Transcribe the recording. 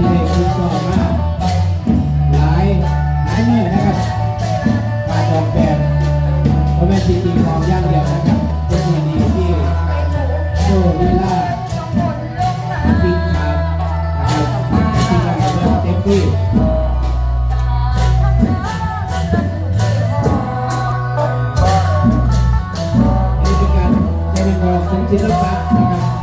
ที่ได้คุณสอนมาหลายหลายมือนะครับการออกแบบเพราะแม่จริงๆของย่างเดียวนะครับเป็นมือดีที่โชว์ลีลาปิดฉากนะครับที่เราเต็มที่นี่เป็นการแสดงออกของศิลปะนะครับ